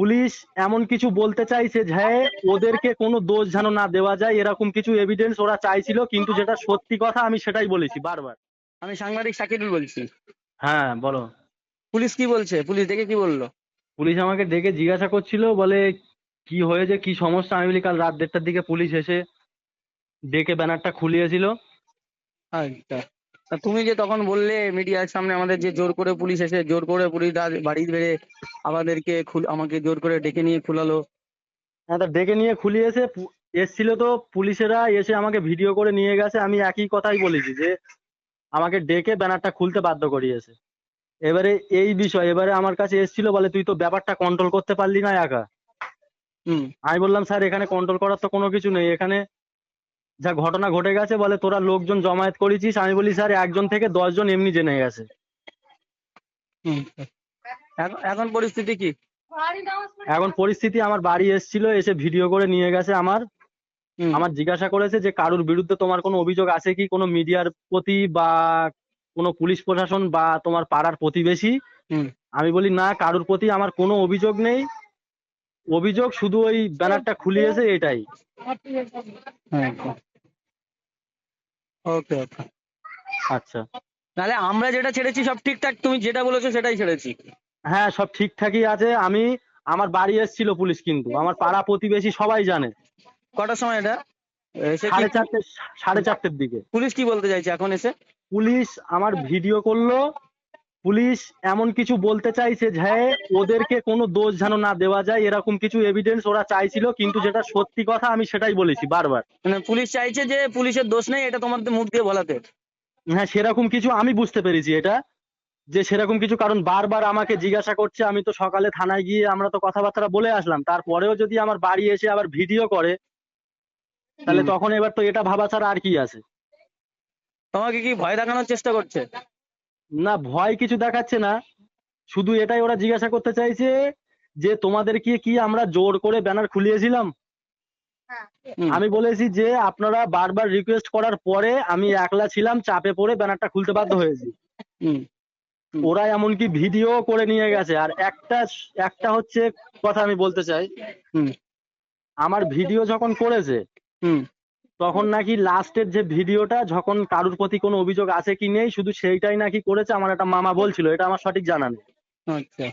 Police এমন কিছু বলতে চাইছে যে ওদেরকে কোনো দোষ যেন না দেওয়া যায় এরকম কিছু এভিডেন্স ওরা চাইছিল কিন্তু যেটা সত্যি কথা আমি সেটাই বলেছি বারবার। আমি সাংবাদিক সাকিরুল বলছি। হ্যাঁ বলো। পুলিশ কি বলছে? পুলিশ দেখে কি বলল? পুলিশ আমাকে ডেকে জিজ্ঞাসা করছিল বলে কি হয়েছে কি সমস্যা? আমি বলি কাল রাত দেড়টার দিকে পুলিশ এসে ডেকে ব্যানারটা খুলিয়েছিল। আচ্ছা। তুমি যে তখন বললে মিডিয়ার সামনে আমাদের যে জোর করে পুলিশ এসে জোর করে পুলিশ বাড়ি বেড়ে আমাদেরকে খুল- আমাকে জোর করে ডেকে নিয়ে খুলালো। হ্যাঁ তা ডেকে নিয়ে খুলিয়েছে এসছিল তো পুলিশেরা এসে আমাকে ভিডিও করে নিয়ে গেছে। আমি একই কথাই বলেছি যে আমাকে ডেকে ব্যানারটা খুলতে বাধ্য করিয়েছে। এবারে এই বিষয় এবারে আমার কাছে এসছিল বলে তুই তো ব্যাপারটা কন্ট্রোল করতে পারলি না একা। হুম। আমি বললাম স্যার এখানে কন্ট্রোল করার তো কোনো কিছু নেই। এখানে যা ঘটনা ঘটে গেছে বলে তোরা লোকজন জমায়েত করেছিস আমি বলি স্যার একজন থেকে দশজন এমনি জেনে গেছে। এখন পরিস্থিতি কি? এখন পরিস্থিতি আমার বাড়ি এসছিল এসে ভিডিও করে নিয়ে গেছে আমার। আমার জিজ্ঞাসা করেছে যে কারুর বিরুদ্ধে তোমার কোনো অভিযোগ আছে কি? কোনো মিডিয়ার প্রতি বা কোনো পুলিশ প্রশাসন বা তোমার পাড়ার প্রতিবেশী? আমি বলি না কারুর প্রতি আমার কোনো অভিযোগ নেই। অভিযোগ শুধু ওই ব্যানারটা খুলিয়েছে এটাই। হ্যাঁ ওকে ওকে। আচ্ছা। তাহলে আমরা যেটা ছেড়েছি সব ঠিকঠাক তুমি যেটা বলেছ সেটাই ছেড়েছি। হ্যাঁ সব ঠিকঠাকই আছে। আমি আমার বাড়ি এসেছিল পুলিশ কিন্তু। আমার পাড়া প্রতিবেশী সবাই জানে। কটার সময় এটা? এসে কি- সাড়ে চারটে সাড়ে চারটের দিকে। পুলিশ কি বলতে চাইছে এখন এসে? পুলিশ আমার ভিডিও করল পুলিশ এমন কিছু বলতে চাইছে যে ওদেরকে কোনো দোষ যেন না দেওয়া যায় এরকম কিছু এভিডেন্স ওরা চাইছিল কিন্তু যেটা সত্যি কথা আমি সেটাই বলেছি বারবার। মানে পুলিশ চাইছে যে পুলিশের দোষ নেই এটা তোমাদের মুখ দিয়ে বলাতে হ্যাঁ সেরকম কিছু আমি বুঝতে পেরেছি এটা যে সেরকম কিছু কারণ বারবার আমাকে জিজ্ঞাসা করছে আমি তো সকালে থানায় গিয়ে আমরা তো কথাবার্তা বলে আসলাম তারপরেও যদি আমার বাড়ি এসে আবার ভিডিও করে তাহলে তখন এবার তো এটা ভাবা ছাড়া আর কি আছে? তোমাকে কি ভয় দেখানোর চেষ্টা করছে? না ভয় কিছু দেখাচ্ছে না। শুধু এটাই ওরা জিজ্ঞাসা করতে চাইছে যে তোমাদেরকে কি আমরা জোর করে ব্যানার খুলিয়েছিলাম? আমি বলেছি যে আপনারা বারবার রিকোয়েস্ট করার পরে আমি একলা ছিলাম চাপে পড়ে ব্যানারটা খুলতে বাধ্য হয়েছি। ওরা এমনকি ভিডিও করে নিয়ে গেছে। আর একটা একটা হচ্ছে কথা আমি বলতে চাই। হুম, আমার ভিডিও যখন করেছে হুম, তখন নাকি লাস্টের যে ভিডিওটা যখন কারুর প্রতি কোনো অভিযোগ আছে কি নেই শুধু সেইটাই নাকি করেছে আমার একটা মামা বলছিল এটা আমার সঠিক জানা নেই। আচ্ছা।